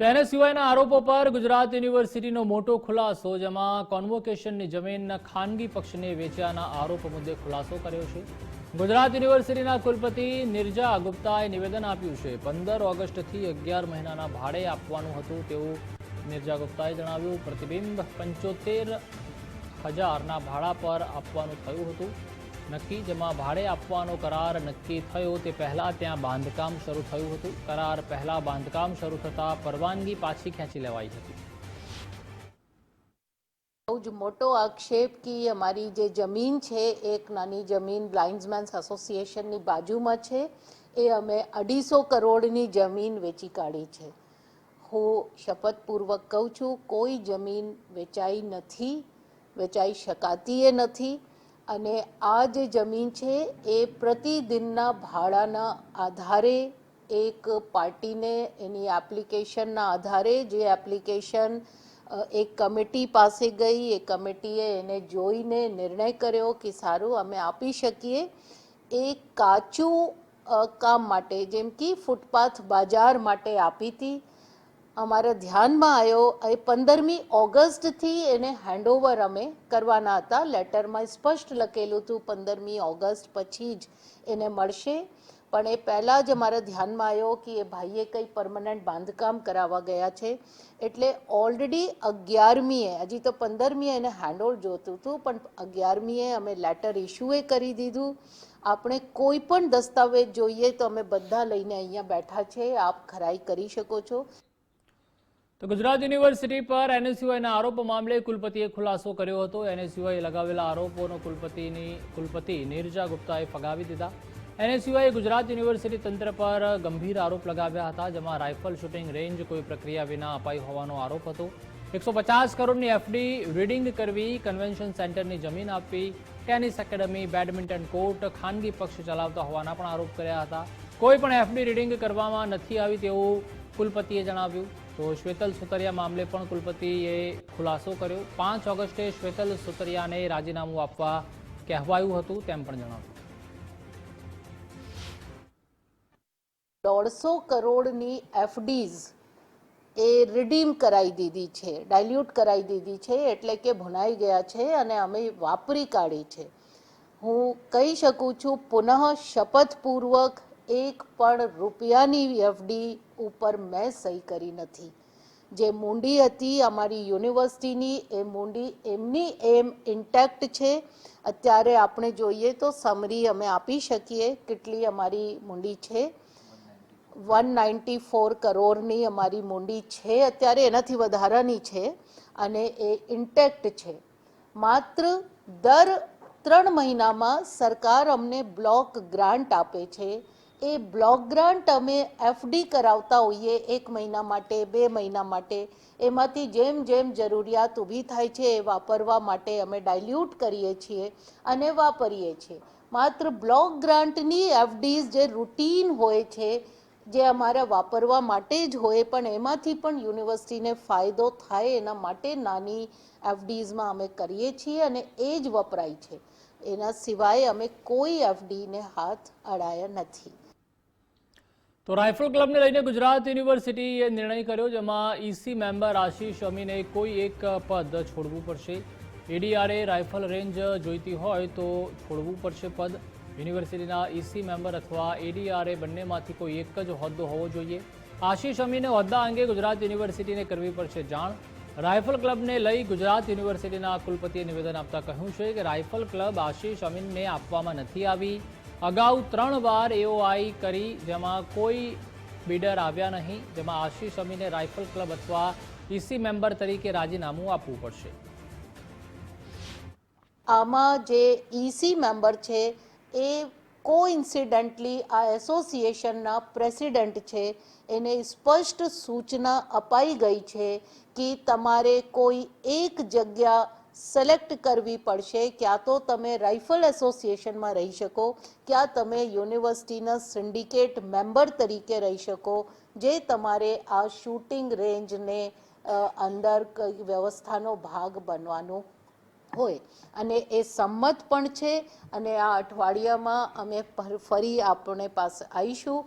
તેને સિવાયના આરોપો પર ગુજરાત યુનિવર્સિટીનો મોટો ખુલાસો, જેમાં કોન્વોકેશનની જમીન ખાનગી પક્ષને વેચ્યાના આરોપ મુદ્દે ખુલાસો કર્યો છે. ગુજરાત યુનિવર્સિટીના કુલપતિ નિર્જા ગુપ્તાએ નિવેદન આપ્યું છે. પંદર ઓગસ્ટથી અગિયાર મહિનાના ભાડે આપવાનું હતું તેવું નિર્જા ગુપ્તાએ જણાવ્યું. પ્રતિબિંબ પંચોતેર હજારના ભાડા પર આપવાનું થયું હતું. નક્કી, જેમાં ભાડે આપવાનો કરાર નક્કી થયો તે પહેલાં ત્યાં બાંધકામ શરૂ થયું હતું. કરાર પહેલાં બાંધકામ શરૂ થતાં પરવાનગી પાછી ખેંચી લેવાઈ હતી. બહુ જ મોટો આક્ષેપ કે અમારી જે જમીન છે, એક નાની જમીન બ્લાઇન્ડમેન્સ એસોસિએશનની બાજુમાં છે, એ અમે અઢીસો કરોડની જમીન વેચી કાઢી છે. હું શપથપૂર્વક કહું છું, કોઈ જમીન વેચાઈ નથી, વેચાઈ શકાતી એ નથી. અને આ જે જમીન છે એ પ્રતિદિનના ભાડાના આધારે એક પાર્ટીને એની એપ્લિકેશનના આધારે જે એપ્લિકેશન એક કમિટી પાસે ગઈ, એ કમિટીએ એને જોઈને નિર્ણય કર્યો કે સારું, અમે આપી શકીએ. એ કાચું કામ માટે, જેમ કે ફૂટપાથ બજાર માટે આપી હતી અમારા ધ્યાનમાં આવ્યો, એ પંદરમી ઓગસ્ટથી એને હેન્ડઓવર અમે કરવાના હતા. લેટરમાં સ્પષ્ટ લખેલું હતું, પંદરમી ઓગસ્ટ પછી જ એને મળશે. પણ એ પહેલાં જ અમારા ધ્યાનમાં આવ્યો કે એ ભાઈએ કંઈ પરમનન્ટ બાંધકામ કરાવવા ગયા છે. એટલે ઓલરેડી અગિયારમીએ, હજી તો પંદરમીએ એને હેન્ડઓવર જોતું હતું, પણ અગિયારમીએ અમે લેટર ઇસ્યુએ કરી દીધું. આપણે કોઈ પણ દસ્તાવેજ જોઈએ તો અમે બધા લઈને અહીંયા બેઠા છે. આપ ખરાઈ કરી શકો છો. તો ગુજરાત યુનિવર્સિટી પર એનએસયુઆઈના આરોપો મામલે કુલપતિએ ખુલાસો કર્યો હતો. એનએસયુઆઈ લગાવેલા આરોપોનો કુલપતિની, કુલપતિ નીરજા ગુપ્તાએ ફગાવી દીધા. એનએસયુઆઈએ ગુજરાત યુનિવર્સિટી તંત્ર પર ગંભીર આરોપ લગાવ્યા હતા, જેમાં રાઇફલ શૂટિંગ રેન્જ કોઈ પ્રક્રિયા વિના અપાઈ હોવાનો આરોપ હતો. એકસો પચાસ કરોડની એફડી રીડિંગ કરવી, કન્વેન્શન સેન્ટરની જમીન આપવી, ટેનિસ એકેડમી, બેડમિન્ટન કોર્ટ ખાનગી પક્ષ ચલાવતા હોવાના પણ આરોપ કર્યા હતા. કોઈ પણ એફડી રીડિંગ કરવામાં નથી આવી તેવું કુલપતિએ જણાવ્યું. તો શ્વેતલ સુતરિયા મામલે પણ કુલપતિએ ખુલાસો કર્યો. પાંચ ઓગસ્ટે શ્વેતલ સુતરિયાને રાજીનામું આપવા કહેવાયું હતું તેમ પણ જણાવ્યું. દોઢસો કરોડની એફડીઝ એ રિડીમ કરાવી દીધી છે, ડાયલ્યુટ કરાવી દીધી છે, એટલે કે ભુણાઈ ગયા છે અને અમે વાપરી કાઢી છે. હું કહી શકું છું પુનઃ શપથપૂર્વક એક પણ રૂપિયાની એફડી ઉપર મેં સહી કરી નથી. જે મૂંડી હતી અમારી યુનિવર્સિટીની, એ મૂંડી એમની એમ ઇન્ટેક્ટ છે. અત્યારે આપણે જોઈએ તો સમરી અમે આપી શકીએ કેટલી અમારી મૂંડી છે. વન નાઇન્ટી ફોર કરોડની અમારી મૂંડી છે, અત્યારે એનાથી વધારાની છે અને એ ઇન્ટેક્ટ છે. માત્ર દર ત્રણ મહિનામાં સરકાર અમને બ્લોક ગ્રાન્ટ આપે છે. એ બ્લોક ગ્રાન્ટ અમે એફડી કરાવતા હોઈએ એક મહિના માટે, બે મહિના માટે, એમાંથી જેમ જેમ જરૂરિયાત ઊભી થાય છે એ વાપરવા માટે અમે ડાયલ્યુટ કરીએ છીએ અને વાપરીએ છીએ. માત્ર બ્લોક ગ્રાન્ટની એફડીઝ જે રૂટીન હોય છે, જે અમારા વાપરવા માટે જ હોય, પણ એમાંથી પણ યુનિવર્સિટીને ફાયદો થાય એના માટે નાની એફડીઝમાં અમે કરીએ છીએ અને એ જ વપરાય છે. એના સિવાય અમે કોઈ એફડીને હાથ અડાયા નથી. તો રાઇફલ ક્લબને લઈને ગુજરાત યુનિવર્સિટીએ નિર્ણય કર્યો જેમાં ઈસી મેમ્બર આશીષ અમીને કોઈ એક પદ છોડવું પડશે. એડીઆરએ રાઇફલ રેન્જ જોઈતી હોય તો છોડવું પડશે પદ. યુનિવર્સિટીના ઈસી મેમ્બર અથવા એડીઆરએ બંનેમાંથી કોઈ એક જ હોદ્દો હોવો જોઈએ. આશીષ અમીને હોદ્દા અંગે ગુજરાત યુનિવર્સિટીને કરવી પડશે જાણ. રાઇફલ ક્લબને લઈ ગુજરાત યુનિવર્સિટીના કુલપતિએ નિવેદન આપતા કહ્યું છે કે રાઇફલ ક્લબ આશીષ અમીનને આપવામાં નથી આવી. અગાઉ ત્રણ વાર એઓઆઈ કરી જેમાં કોઈ બિડર આવ્યા નહીં, જેમાં આશિષ અમીને રાઇફલ ક્લબ અથવા ઈસી મેમ્બર તરીકે રાજીનામું આપવું પડશે. આમાં જે ઈસી મેમ્બર છે, એ કોઇન્સિડન્ટલી આ એસોસિએશનના પ્રેસિડેન્ટ છે. એને સ્પષ્ટ સૂચના અપાઈ ગઈ છે કે તમારે કોઈ એક જગ્યા સિલેક્ટ કરવી પડશે. ક્યાં તો તમે રાઇફલ એસોસિએશનમાં રહી શકો, ક્યાં તમે યુનિવર્સિટીના સિન્ડિકેટ મેમ્બર તરીકે રહી શકો, જે તમારે આ શૂટિંગ રેન્જને અંદર કઈ વ્યવસ્થાનો ભાગ બનવાનું હોય. અને એ સંમત પણ છે. અને આ અઠવાડિયામાં અમે ફરી આપણે પાસે આવીશું